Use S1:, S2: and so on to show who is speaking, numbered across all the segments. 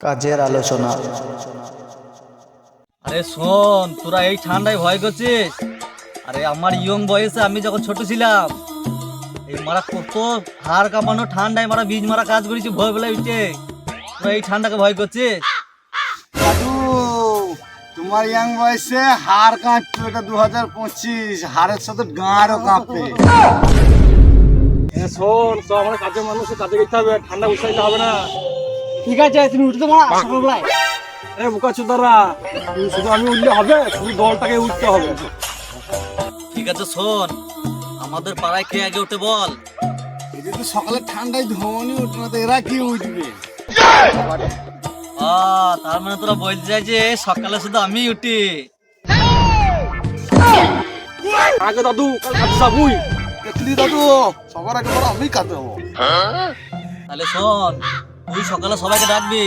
S1: কাজের আলোচনা।
S2: আরে শোন তোরা এই ঠান্ডায় ভয় করছিস? আরে আমার ইয়ং বয়সে আমি যখন ছোট ছিলাম এই মারা কত হাড় কাঁপানো ঠান্ডায় মারা বীজ মারা কাজ করেছি ভয় বেলায় উঠে। তোরা এই ঠান্ডাকে ভয় করছিস?
S3: দাদু তোমার ইয়াং বয়সে হাড় কাঁপবে এটা দু হাজার পঁচিশ হাড়ের সাথে গাঁড়ও কাঁপবে
S4: শোন তো আমার কাজের মানুষ কাজে যেতে হবে ঠান্ডা উৎসাহিত হবে না।
S5: ঠিক আছে তুমি উঠতে পারো সকালবেলায়
S4: আরে বোকা চোদারা শুধু আমি উঠলে হবে শুধু দলটাকে উঠতে হবে।
S2: ঠিক আছে শোন আমাদের পাড়ায় কে আগে উঠে বল?
S3: এদের তো সকালে ঠান্ডায় ধমনি উঠবে না তো এরা কি উঠবে?
S2: আ তার মানে তোরা বলতে চাই যে সকালে শুধু আমি উঠি।
S4: আগে দাদু কাল কাজে যাবুই
S3: দেখলি দাদু সবার আগে বড় আমি হব?
S2: তাহলে শোন তুই সকালে সবাইকে ডাকবি।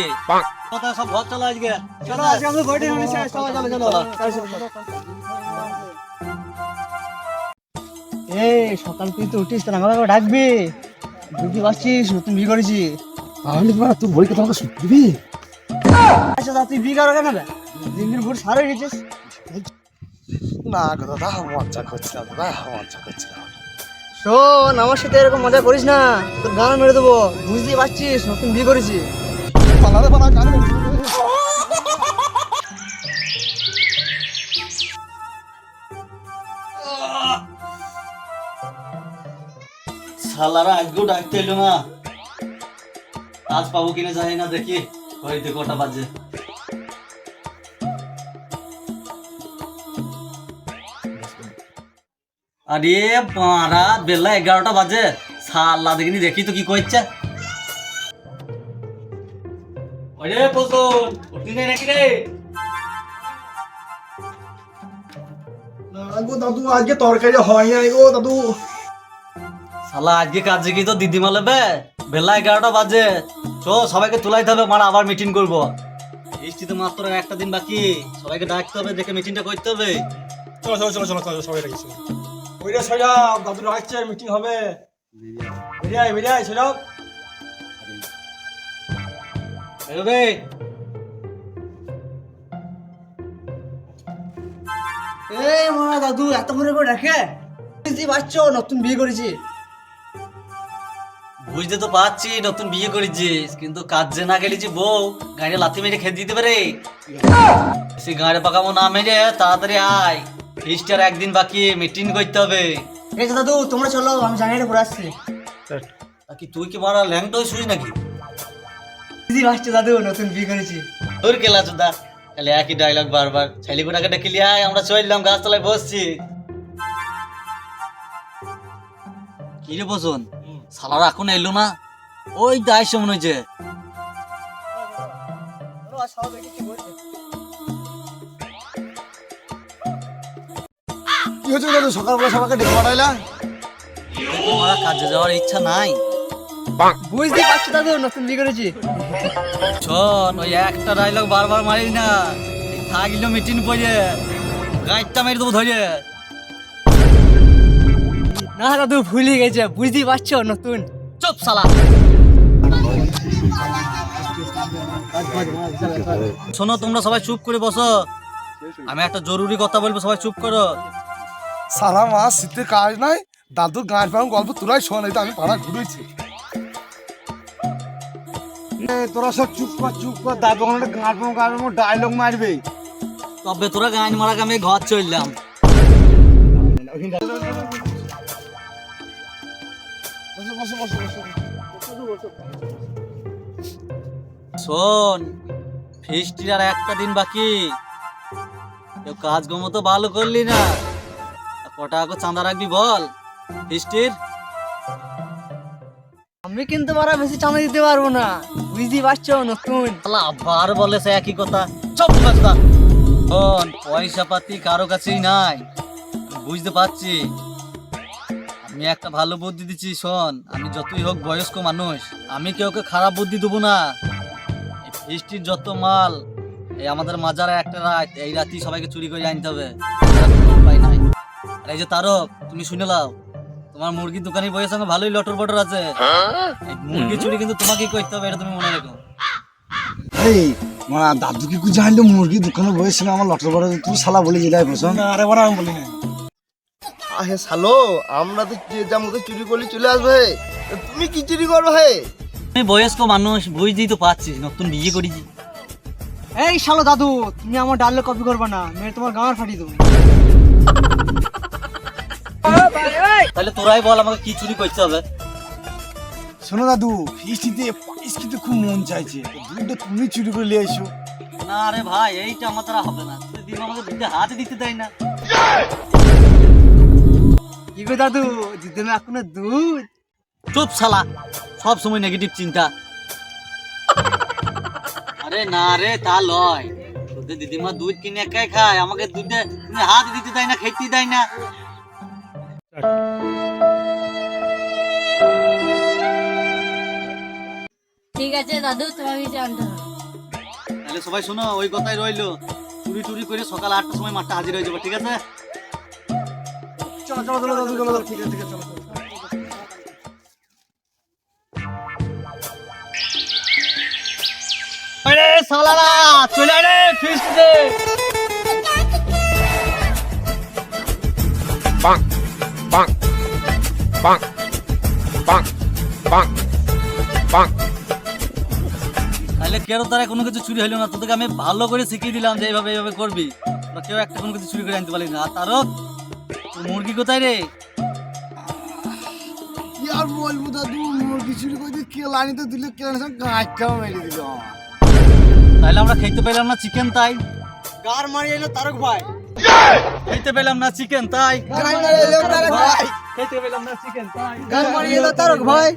S2: কথা সব ঘর চলো আজকে।
S5: চলো আজকে বইটা নিয়ে চলো চলো চলো। এই সকাল তুই তো উঠিস তাহলে আমাকে ডাকবি। বুঝতে পারছিস নতুন বিয়ে করেছি।
S4: তাহলে তুই বইকে তোমাকে দিবি
S5: আচ্ছা তা তুই বিয়ে করো কেন? দিন দিন ভোর সারে গেছিস
S3: না গো দাদা মজা করছিলাম দাদা মজা করছিলাম।
S5: শোন, আমার সাথে এরকম মজা করিস না। তোর গান মেরে দেবো। বুঝতেই পারছিস? নতুন বিয়ে করেছি।
S2: এলো না। আজ পাবো কিনা জানি না, দেখি। ওই ঘড়িতে কটা বাজে। আরে বারা বেলা এগারোটা বাজে। সাল্লা দেখিনি দেখি তো কি করছে ওরে পছন উঠি নাই নাকি রে?
S3: গো দাদু আজকে তরকারি হয় নাই গো দাদু।
S2: শালা আজকে কাজে কি তো দিদিমা লেবে বেলা এগারোটা বাজে। চ সবাইকে তুলাইতে হবে মারা আবার মিটিং করব। বৃষ্টিতে মাত্র একটা দিন বাকি। সবাইকে ডাকতে হবে দেখে মিটিংটা করতে হবে।
S4: চলো চলো চলো চলো চলো সবাই ওইটা সোজা দাদু রাখছে মিটিং হবে। বেরিয়াই বেরিয়াই সোজা
S2: বেরোবে
S5: এই মা দাদু এত করে করে ডাকে বুঝতেই পারছ নতুন বিয়ে করেছি।
S2: বুঝতে তো পারছি নতুন বিয়ে করেছিস কিন্তু কাজে না গেলেছি বউ গাড়ি লাথি মেরে খেতে দিতে পারে। সে গাড়ি পাকামো না মেরে তাড়াতাড়ি আয়। ফিস্টার একদিন বাকি মিটিং করতে হবে।
S5: ঠিক আছে দাদু তোমরা চলো আমি জানিয়ে পড়ে আসছি।
S2: তা কি তুই কি মারা ল্যাংটা হয়ে শুই নাকি?
S5: বুঝতেই পারছ দাদু নতুন বিয়ে করেছি।
S2: তোর কেলা চোদা? খালি একই ডায়লগ বারবার। ছেলেগুটাকে ডেকে লিয়ে আয় আমরা চললাম গাছতলায় বসছি। কি রে বসুন? সালারা এখন এলো না? ওই দায় মনে হয়েছে
S3: হচ্ছে দাদু সকালবেলা সবাইকে ডেকে পাঠাইলা?
S2: তোমার কাজে যাওয়ার ইচ্ছা নাই?
S5: বুঝতেই পারছ দাদু নতুন বিয়ে করেছি।
S2: শোন ওই একটা ডায়লগ বারবার মারিস না। থাকল মিটিং পড়ে। গাইডটা মেরে দেবো ধরে।
S5: না দাদু ভুলে গেছে। বুঝতেই পারছ নতুন?
S2: চুপ সালা শোনো তোমরা সবাই চুপ করে বসো। আমি একটা জরুরি কথা বলব সবাই চুপ করো।
S3: সারা মাস শীতের কাজ নাই। দাদুর গান পাম গল্প তোরাই শোন এই তো আমি পাড়া ঘুরেছি। তোরা সব চুপ কর চুপ কর দাদু গান পাম গান ডায়লগ মারবে।
S2: তবে তোরা গান মারা আমি ঘর চললাম।
S3: বসো বসো বসো বসো
S2: শোন ফিস্টির আর একটা দিন বাকি। কেউ কাজ গম তো ভালো করলি না। তা ক টাকা করে চাঁদা রাখবি বল? ফিস্টির
S5: আমি কিন্তু মারা বেশি চাঁদা দিতে পারব না। বুঝতেই পারছ নতুন।
S2: শালা আবার বলে সে একই কথা। চপ বাজদা শোন পয়সা পাতি কারও কাছেই নাই। বুঝতে পারছি। আমি একটা ভালো বুদ্ধি দিচ্ছি শোন। আমি যতই হোক বয়স্ক মানুষ আমি কেউকে খারাপ বুদ্ধি দেবো না। এই ফিস্টির যত মাল এই আমাদের মাজারে একটা রাত এই রাতেই সবাইকে চুরি করে আনতে হবে। আর এই যে তারক তুমি শুনে লাও তোমার মুরগির দোকানে বইয়ের সঙ্গে ভালোই লটর বটর আছে। মুরগি চুরি কিন্তু তোমাকেই করতে হবে এটা তুমি মনে রেখো।
S3: এই মা দাদু কি কিছু জানলো মুরগি দোকানে বসেছিল আমার লটর বড় তুই শালা বলে যেটাই পছন্দ
S4: না আরে বড় আমি বলি না।
S5: আহে সালো আমরা তো যে যা মতো চুরি করলে চলে আসবে তা তুমি কি চুরি করবে হে?
S2: আমি বয়স্ক মানুষ বুঝতেই তো পাচ্ছিস নতুন বিয়ে করেছি।
S5: এই শালো দাদু তুমি আমার ডালে কপি করবে না মেয়ে তোমার গাঁর ফাটিয়ে দেবো।
S2: তাহলে তোরাই বল আমাকে কি চুরি করতে হবে।
S3: শোনো দাদু ফিস্টিতে পায়েস খেতে খুব মন চাইছে। দুধটা তুমি চুরি করে নিয়ে এসো।
S2: না রে ভাই এইটা আমার দ্বারা হবে না। দিন আমাকে দুটো হাতে দিতে দেয় না।
S5: কি গো দাদু দিদি না এখনও দুধ?
S2: চুপ শালা সব সময় নেগেটিভ চিন্তা। আরে না রে তা লয়। তোদের দিদিমা দুধ কিনে একাই খায় আমাকে দুধে হাত দিতে দেয় না খেতে দেয় না।
S1: ঠিক আছে দাদু তোমাকে জানতে
S2: তাহলে সবাই শোনো ওই কথাই রইল। চুরি টুরি করে সকাল আটটার সময় মাঠটা হাজির হয়ে যাব ঠিক আছে?
S4: চলো চলো চলো দাদু চলো ঠিক আছে ঠিক আছে চলো। চলো।
S2: আরে সালারা চলে রে ফিস্ট দে তাহলে কেউ তারা কোনো কিছু চুরি হলো না? তোদেরকে আমি ভালো করে শিখিয়ে দিলাম যে এইভাবে এইভাবে করবি। বা কেউ একটা কোনো কিছু চুরি করে আনতে পারলি না। আর তারও মুরগি কোথায় রে?
S3: কি আর বলব দাদু? মুরগি চুরি করে কেলানিতে দিলে কেলানির সঙ্গে গাছটাও মেরে দিল।
S2: তাহলে আমরা খেতে পেলাম না চিকেন তাই।
S5: গার মারি এলো তারক ভাই।
S2: খেতে পেলাম না চিকেন তাই। খেতে পেলাম না চিকেন তাই।
S5: গার মারি এলো তারক ভাই।